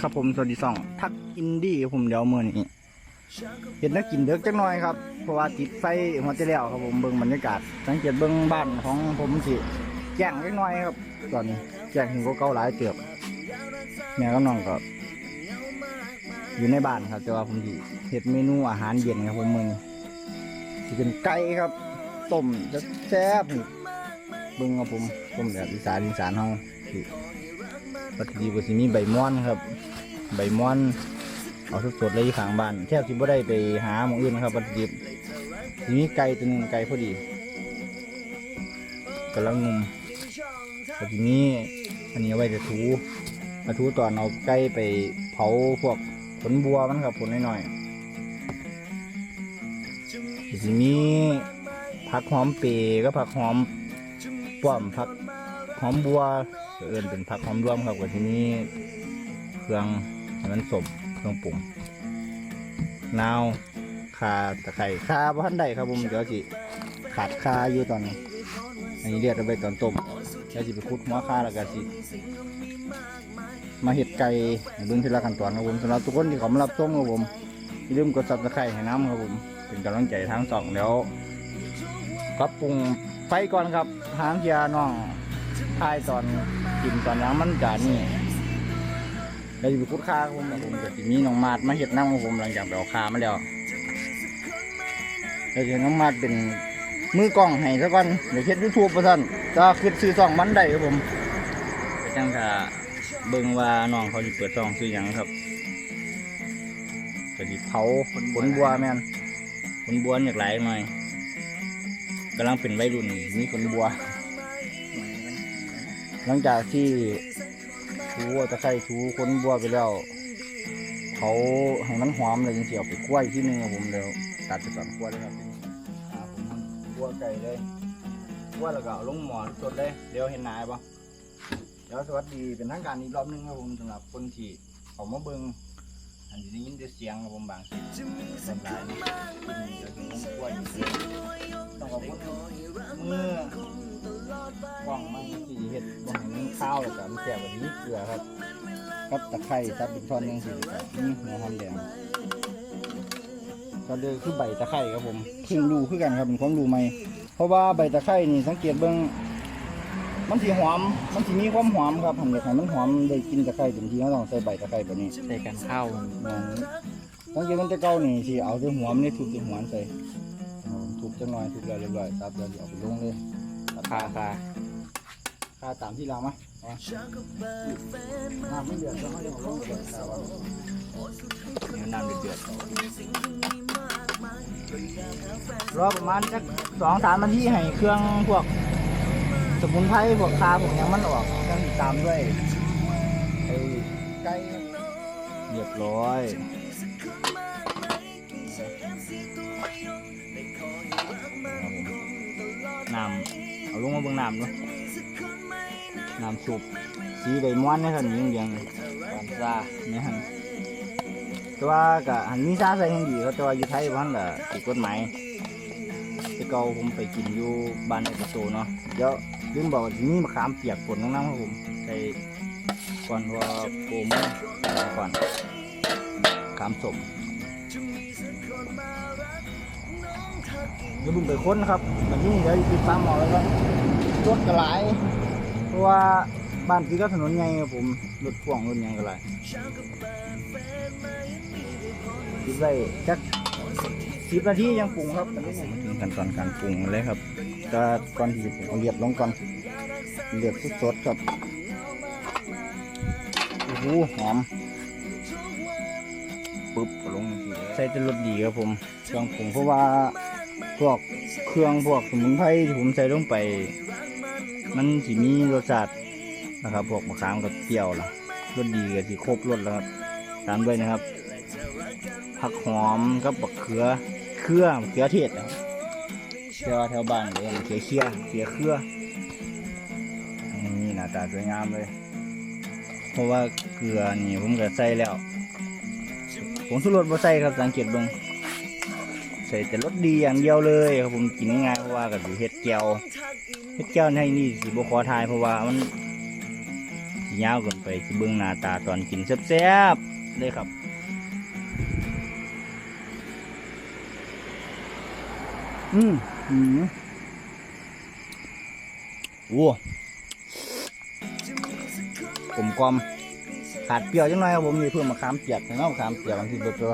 ครับผมสวัสดีสองทักอินดี้ผมเดี๋ยวมือนี้เห็นนักกินเด็กจักหน่อยครับเพราะว่าติดไฟหัวใจแล้วครับผมเบิ่งบรรยากาศสังเกตเบิ่งบ้านของผมสิแจ้งจักหน่อยครับ ตอนนี้แจ้งถึงก็เก่าหลายเติบแม่กับน้องก็อยู่ในบ้านครับแต่ว่าผมสิเฮ็ดเมนูอาหารเย็นครับผมมือนี้สิเป็นไก่ครับต้มจะแซ่บเบิ่งครับผมต้มแบบอีสานอีสานเฮา สิวัตถุดิบก็สิมีใบม่อนครับ ใบม่อน เอาสดๆเลยขางบ้านแทบสิบ่ได้ไปหาหมองอื่นครับวัตถุดิบสิมีไก่ตัวหนึงไก่พอดีกำลังงุมก็สิมีอันนี้เอาไว้จะถูมาถูตอนเอาไก่ไปเผาพวกผลบัวมันครับผลน้อยๆก็สิมีผักหอมเปรย์ก็ผักหอมป้อมผักหอมบัว เอินเป็นผักหอมรวมครับกับที่นี้เครื่องให้มันสมเครื่องปรุงนาวคาตะไคร่คาพันใดครับผมเดี๋ยวสิขาดคาอยู่ตอนนี้อันนี้เรียกเอาไปตอนต้มแล้วสิไปคุดหัวคาแล้วก็สิมาเห็ดไก่เบิ่งที่ละขั้นตอนครับผมสำหรับทุกคนที่เขามารับชมครับผมอย่าลืมกดซับสไครต์ให้น้ำครับผมเป็นกำลังใจทางสองแล้วปรับปรุงไฟก่อนครับทางเทียน้องท้ายตอน กินตอนหยังมันกานี่แล้วอยู่คุดค้าครับผมแล้วผมก็สิมีน้องมาดมาเห็ดน้ำของผมหลังจากไปเอาคามาแล้วแล้วจะน้องมาดเป็นมือกล้องให้ซะก่อนเดี๋ยวเฮ็ดยูทูบประท่านจะคิดซื้อซองมันได้ครับผมไปจังถ้าเบิ่งว่าน้องเขาจะเปิดซองซื้อหยังครับก็สิเผาผลบัวแม่นผลบัวอยากหลายหน่อยกำลังเป็นวัยรุ่นมีผลบัว หลังจากที่ถูตะไคร้ถูคนบัวไปแล้ว เขาให้มันหอมเลยจริงๆเอาไปกล้วยที่หนึงครับผมเดี๋ยวตัดไปก่อนกล้วยเลยครับอ่าผมมันกล้วยไก่เลยกล้วยแล้วก็เอาลงหมอนสดเลยเดี๋ยวเห็นนายปะเดี๋ยวสวัสดีเป็นทางการอีกรอบหนึงครับผมสำหรับคนที่เขามาเบิ่ง อันที่ได้ยินแต่เสียงครับผมบางทีส่วนหลายนี่เดี๋ยวถึงต้งกล้วยอยู่เลยต้องขอบคุณเมื่อกล่องมันสีเห็ดบางมันข้าวแล้วก็มันแซ่บแบบนี้เกลือครับกับตะไคร้ซับเป็นท่อนหนึงสิครับนี่หัวหอมแดงก็เลยคือใบตะไคร้ครับผมเพิ่งรู้คือกันครับเป็นความรู้ใหม่เพราะว่าใบตะไคร้นี่สังเกตเบิ่ง มันสีหอม มันสีมีความหอมครับผมอยากให้มันหอมได้กินตะไคร้เต็มที่เราต้องใส่ใบตะไคร้แบบนี้ใส่กันข้าวแม่นสังเกตมันจะเก่านี่สิเอาแต่หัวมันนี่ทุบแต่หัวมันใส่เอาทุบจังหน่อยทุบแล้วเรียบร้อยซับแล้วเดี๋ยวเอาไปลงเลยคาคาค่าตามที่เราไหมเอาน้ำไม่เดือดก็ไม่ต้องลงเดือดแต่ว่าเนื้อน้ำเดือดรอประมาณสักสองสามนาทีให้เครื่องพวก สมุนไพรพวกคาพวกหยังมันออกต้องตามด้วยไอ้ไก่เรียบร้อยน้ำเอาลงมาเบิ่งน้ำเนาะน้ำสุปสีใบม้วนนี่ครับนี่ยังๆๆตอนซาเนี่ยฮะแต่ว่าก็หันมีซาใส่แห่งดีครับแต่ว่าอยู่ไทยพันก็ถูกกฎหมายแต่เก่าผมไปกินอยู่บ้านเอกโตเนาะเดี๋ยว ลืมบอกว่าสิมีมะขามเปียกผลน้ำครับผมใส่ก่อนว่าโปมก่อนขามสมเดี๋ยวบุ้มไปค้นครับแบบนี้เดี๋ยวติดตามหมอแล้วก็รถกระไหลายเพราะว่าบ้านที่ก็ถนนใหญ่ครับผมรถพ่วงรถหยังกระไรคิดไว้จัก สิบนาทียังปรุงครับถึงขั้นตอนการปรุงเลยครับจะก่อนที่จะปรุงเอาเลียดลงก่อนเลียดสดๆครับโอ้โหหอมปึ๊บก็ลงทีใส่แต่รสดีครับผมเครื่องปรุงเพราะว่าพวกเครื่องพวกสมุนไพรที่ผมใส่ลงไป มันสิมีรสชาตินะครับพวกมะขามกับเปรี้ยวล่ะรสดีก็สิครบรสแล้วครับตามด้วยนะครับ ผักหอมกับบักเขือเครือเขือเทศนะครับแต่ว่าแถวบ้านเลยเขือเคี้ยเขือเครือนี่หน้าตาสวยงามเลย เพราะว่าเกลือนี่ผมก็ใส่แล้วผมสุรสบ่ใส่ครับสังเกตเบิ่งใส่แต่รสดีอย่างเดียวเลยครับผมกินง่ายๆเพราะว่ากับเห็ดแก้วเห็ดแก้วในนี่สิบ่ขอทายเพราะว่ามันยาวเกินไปสิเบิ่งหน้าตาตอนกินแซ่บๆเลยครับ อืมอืมโอ้กลมกลมขาดเปรี้ยวจังหน่อยครับผมนี่เพิ่มมะขามเปียกให้เนาะขามเปียกบางทีเบิดตัว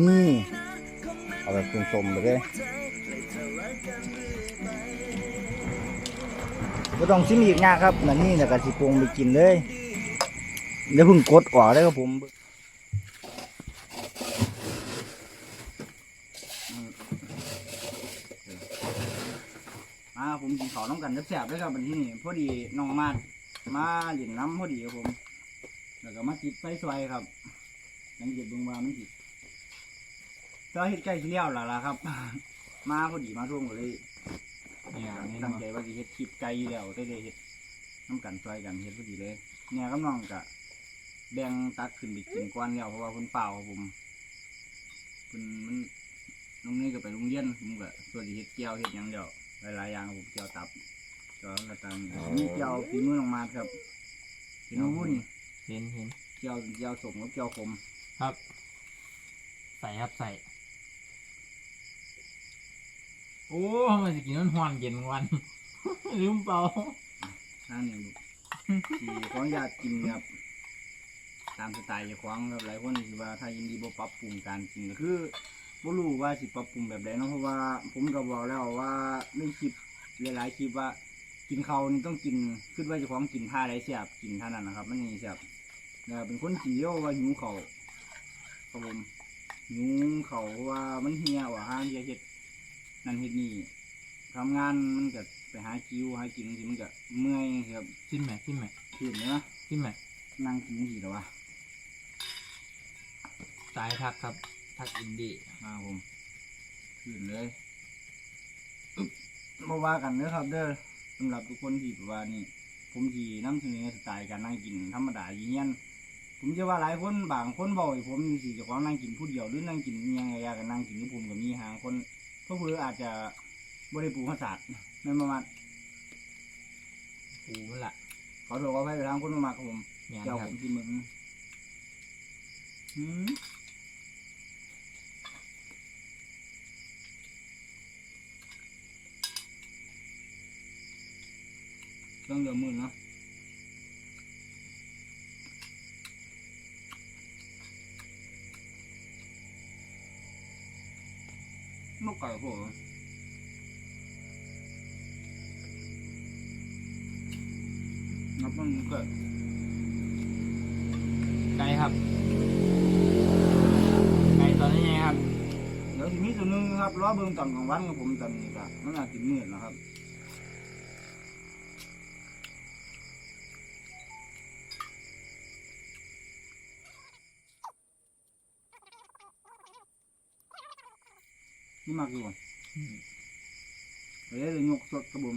นี่เอาแบบสมๆไปเลยก็ต้องชิมอีกงาครับนั่นนี่นะกะสิปรุงไปกินเลยเดี๋ยวเพิ่งกดออกได้ครับผม ผมกินข้าวน้ำกันแซ่บๆเลยครับวันที่นี่พอดีน้องมาดมาเล่นน้ำพอดีครับผม แล้วก็มาติดไฟซอยครับยังเก็บเบิ่งว่ามันติดก็เฮ็ดใกล้สิเลี้ยวแล้วล่ะครับ มาพอดีมาร่วมกันเลยเนี่ยนี่ตั้งเนาะใจว่าสิเฮ็ดคลิปไกลอยู่แล้วได้ได้เฮ็ดน้ำกันซอยกันเฮ็ดพอดีเลย เนี่ยกับน้องก็แบ่งตักขึ้นไปกินก่อนแล้วเพราะว่าคนเปล่าครับผมเพิ่นมันน้องนี่ก็ไปโรงเรียนผมก็ส่วนสิเฮ็ดเกี๊ยวเฮ็ดหยังเดียว หลายๆอย่างครับผมเกี๊ยวตับเกี๊ยวกระตังนี่เกี๊ยวฝีมือน้องมาดครับเห็นวุ้นเห็นเห็นเกี๊ยวเกี๊ยวสมกับเกี๊ยวขมครับ ใส่ครับใส่ โอ้มันจะกินน้ำหวานเย็นวันลืมเปล่าทางนี้ลูกที่ขออนุญาตกินครับตามสไตล์เจ้าของครับหลายคนสิว่าถ้ายินดีบ่ปรับปรุงการกินก็คือ บ่รู้ว่าสิปรับปรุงแบบใดเนาะเพราะว่าผมก็บอกแล้วว่าในคลิปหลายๆคลิปว่า กินเขาวนี่ต้องกินคิดว่าเจ้าของกินท่าใดเสียบกินท่านั้นนะครับ มันนี่เสียบแล้วเป็นคนกินเยอะว่าหิวเขาวครับผมหิวเขาวเพราะว่ามันเหี่ยว่าห้างเหี่ยเฮ็ดนั่นเฮ็ดนี่ทำงานมันก็ไปหาคิวหากินสิมันก็เมื่อยครับจิ้มไหมจิ้มไหมขึ้นเนาะจิ้มไหมนั่งกินสิแล้ววะ สายทักครับ ทักอินดี้มาผมขึ้นเลยอึ๊บมาว่ากันเด้อครับ เด้อสำหรับทุกคนที่แบบว่านี่ ผมที่นำเสนอสไตล์การนั่งกินธรรมดาอย่างเงี้ยผมเชื่อว่าหลายคนบางคนบอกให้ผมสิเจะของนั่งกินผู้เดียวหรือนั่งกินอิหยังไงอยากกันนั่งกินกับผมกับมีหางคนเพราะเพื่ออาจจะบริปูภาษาสตร์ไม่นประมาณปูมันละขอโทษขอไปไปทางคนมากครับผมเนี่ยเจ้าคผรับมที่มึงหืม ต้องเดือมือเนาะนกไก่พวกนับมันเกิดไก่ครับ ไก่ตอนนี้ไงครับ เดี๋ยวทีนี้ตัวหนึงครับล้อเบิ่งตอนกลางวันกับผมตอนนี้ก็มันอาจจะมืดนะครับ นี่มากอยู่บ่เดี๋ยวจะยกสดกระบุม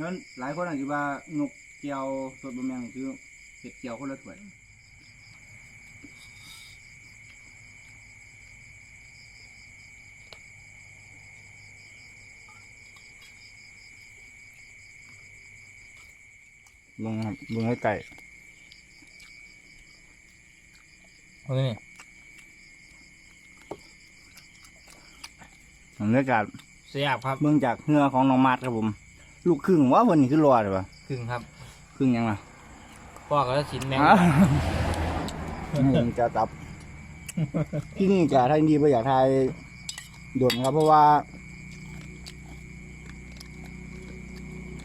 นั้นหลายคนอาจจะว่ายกเกียวสดบะแมงคือเห็ดเกียวคนละถ้วยเบิ่งครับเบิ่งให้ไก่เฮ้ย บรรยากาศเสียบครับเบิ่งจากเหงือของน้องมาดครับผม ลูกครึ่งว่าวันนี้คือรอดเลยปะครึ่งครับครึ่งยังล่ะพ่อก็จะชิ้นแมงอะผมจะตับที่นี่จะทายดีไปอยากทายด่วนครับ เพราะว่า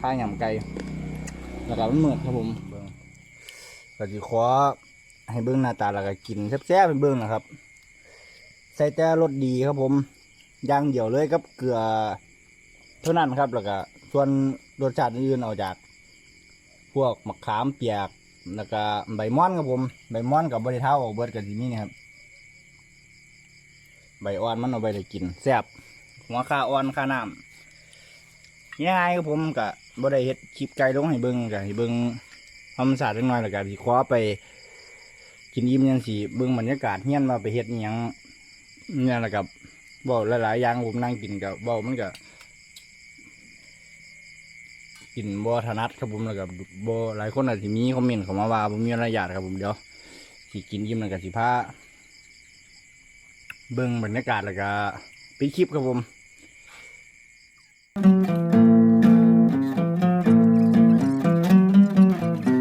ทายหยำไก่แล้วก็มันเหมือดครับผมเบิ่งก็จะขอให้เบิ้งหน้าตาแล้วก็กินแซ่บๆเป็นเบิ้งนะครับ ใส่แต่รสดีครับผม อย่างเดียวเลยกับเกลือเท่านั้นครับ แล้วก็ส่วนรสชาติอื่นๆเอาจาก พวกมะขามเปียก แล้วก็ใบม่อนครับผม ใบม่อนกับบริเท้าออกเบิดกันที่นี่นะครับ ใบอ่อนมันเอาไปได้กินแซ่บหัวข้าอ่อนข้าน้ำง่ายครับผมกับ่ได้เฮ็ดคลิปไก่ลงให้เบิ่งกับให้เบิ่งธรรมศาสตร์จักน่อยแล้วก็สิคว้าไป กินยิ้มยังสิเบิ่งบรรยากาศเฮี้ยนว่าไปเฮ็ดยังเนี่ยแหละครับ เว้าหลายๆอย่างผมนั่งกินกับเว้ามันก็กินบ่ถนัดครับผมแล้วก็บ่หลายคนอาจจะมีคอมเมนต์เข้ามาว่าบ่มีมารยาทครับผมเดี๋ยวสิกินยิ้มแล้วก็สิพาเบิ่งบรรยากาศแล้วก็ปิดคลิปครับผม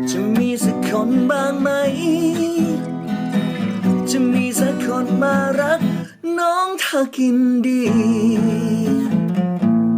จะมีสักคนบ้างไหม จะมีสักคนมารัก aking diin